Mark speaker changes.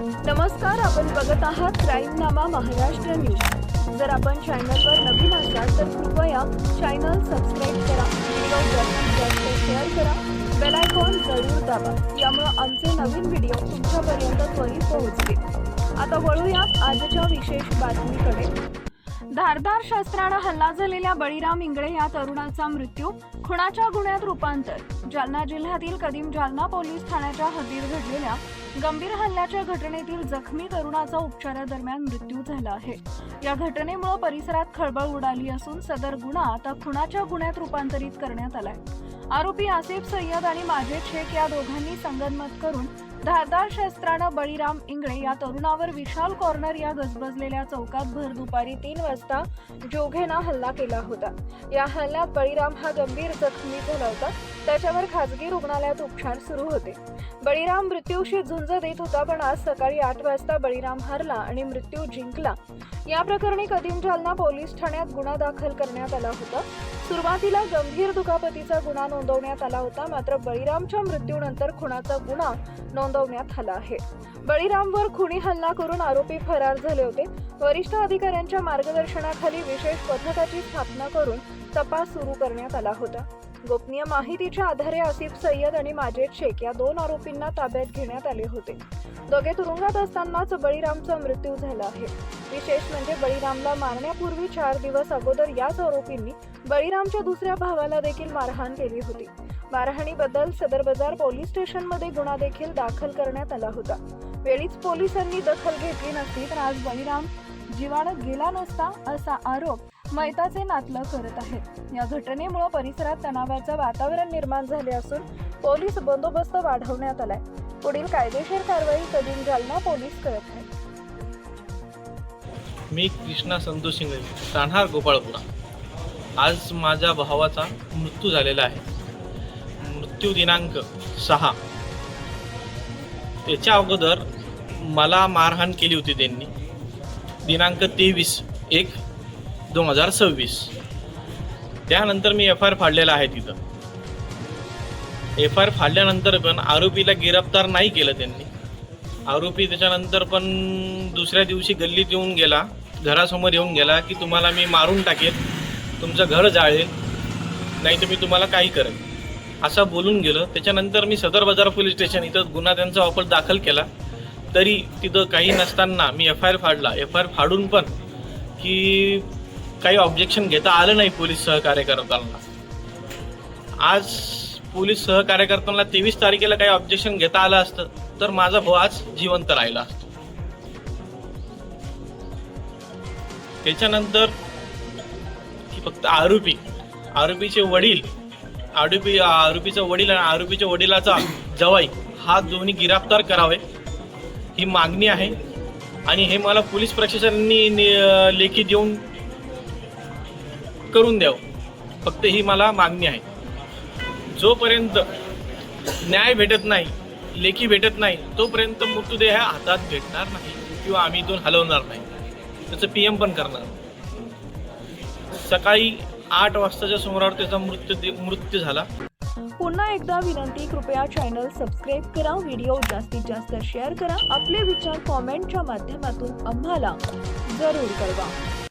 Speaker 1: नमस्कार आपण बघत आहात क्राईमनामा महाराष्ट्र न्यूज. जर आपण चॅनलवर नवीन असाल तर कृपया चॅनल सबस्क्राईब करा व्हिडिओ जास्तीत जास्त शेअर करा. बेल आयकॉन जरूर दाबा यामुळे आमचे नवीन व्हिडिओ तुमच्यापर्यंत त्वरित पोहोचतील. आता वळूया आजच्या विशेष बातमीकडे. धारदार शस्त्रानं हल्ला झालेल्या बळीराम इंगळे या तरुणाचा मृत्यू. खुणाच्या गुन्ह्यात रूपांतर. जालना जिल्ह्यातील कदीम जालना पोलीस ठाण्याच्या हद्दीत घडलेल्या गंभीर हल्ल्याच्या घटनेतील जखमी तरुणाचा उपचारादरम्यान मृत्यू झाला आहे. या घटनेमुळे परिसरात खळबळ उडाली असून सदर गुन्हा आता खुणाच्या गुन्ह्यात रूपांतरित करण्यात आलाय. आरोपी आसिफ सय्यद आणि माझे शेख या दोघांनी संगनमत करून धारदार शस्त्रानं बळीराम इंगळे या तरुणावर विशाल कॉर्नर या गजबजलेल्या चौकात भर दुपारी तीन वाजता जोघेनं हल्ला केला होता. या हल्ल्यात बळीराम हा गंभीर जखमी झाला होता. त्याच्यावर खाजगी रुग्णालयात उपचार सुरू होते. बळीराम मृत्यूशी झुंज देत होता पण आज सकाळी आठ वाजता बळीराम हरला आणि मृत्यू जिंकला. या प्रकरणी कदीम जालना पोलीस ठाण्यात गुन्हा दाखल करण्यात आला होता. सुरुवातीला गंभीर दुखापतीचा गुन्हा नोंदवण्यात आला होता मात्र बळीरामच्या मृत्यूनंतर खुनाचा गुन्हा नोंदवण्यात आला आहे. बळीरामवर खुनी हल्ला करून आरोपी फरार झाले होते. वरिष्ठ अधिकाऱ्यांच्या मार्गदर्शनाखाली विशेष पथकाची स्थापना करून तपास सुरू करण्यात आला होता. गोपनीय माहितीच्या आधारे आसिफ सय्यद आणि माजेद शेख या दोन आरोपींना ताब्यात घेण्यात आले होते. दोघे तुरुंगात असतानाच बळीरामचा मृत्यू झाला आहे. विशेष म्हणजे बळीरामला मारण्यापूर्वी चार दिवस अगोदर याच आरोपींनी बळीरामच्या दुसऱ्या भावाला देखील मारहाण केली होती. मारहाणीबद्दल सदर बाजार पोलीस स्टेशनमध्ये गुन्हा देखील दाखल करण्यात आला होता. वेळीच पोलिसांनी दखल घेतली नसती तर आज बळीराम जीवाणं गेला नसता असा आरोप मैताचे नातलं करत आहेत. या घटनेमुळे परिसरात तणावाचं वातावरण निर्माण झाले असून पोलीस बंदोबस्त वाढवण्यात आलाय. पुढील कायदेशीर कारवाई कधी जालना पोलीस करत आहेत.
Speaker 2: मी कृष्णा संतोष शिंगणे राहणार गोपाळपुरा. आज माझ्या भावाचा मृत्यू झालेला आहे. मृत्यू दिनांक सहा. त्याच्या अगोदर मला मारहाण केली होती त्यांनी. दिनांक तेवीस एक दोन हजार सव्वीस. त्यानंतर मी एफ आय आर फाडलेला आहे तिथं. एफ आय आर फाडल्यानंतर पण आरोपीला गिरफ्तार नाही केलं त्यांनी. आरोपी त्याच्यानंतर पण दुसऱ्या दिवशी गल्लीत येऊन गेला घरासमोर येऊन गेला की तुम्हाला मी मारून टाकेल तुमचं घर जाळेल नाही तर मी तुम्हाला काही करेन. असं बोलून गेलं. त्याच्यानंतर मी सदर बाजार पोलीस स्टेशन इथं गुन्हा त्यांचा वापर दाखल केला. तरी तिथं काही नसताना मी एफ आय आर फाडला. एफ आय आर फाडून पण की काही ऑब्जेक्शन घेता आलं नाही पोलीस सहकार्य करताना आज पोलीस सहकार्य करताना तेवीस तारखेला काही ऑब्जेक्शन घेता आलं असतं तर माझा भाऊ आज जिवंत राहिला असतो. त्याच्यानंतर फक्त आरोपी आरोपीचे वडील आरोपी आरोपीचा वडील आणि आरोपीच्या वडिलाचा जवाई हा दोन्ही गिरफ्तार करावे ही मागणी आहे. आणि हे मला पोलीस प्रशासनाने लेखी देऊन करून द्यावं. फक्त ही मला मागणी आहे. जोपर्यंत न्याय भेटत नाही लेखी भेटत नाही तोपर्यंत मृतदेह हातात भेटणार नाही किंवा आम्ही इथून हलवणार नाही. त्याचं पी एम पण करणार सकाळी आठ वाजताच्या सुमारावर त्याचा मृत्यू मृत्यू झाला.
Speaker 1: पुन्हा एकदा विनंती कृपया चॅनल सबस्क्राईब करा व्हिडिओ जास्तीत जास्त शेअर करा. आपले विचार कॉमेंटच्या माध्यमातून आम्हाला जरूर कळवा.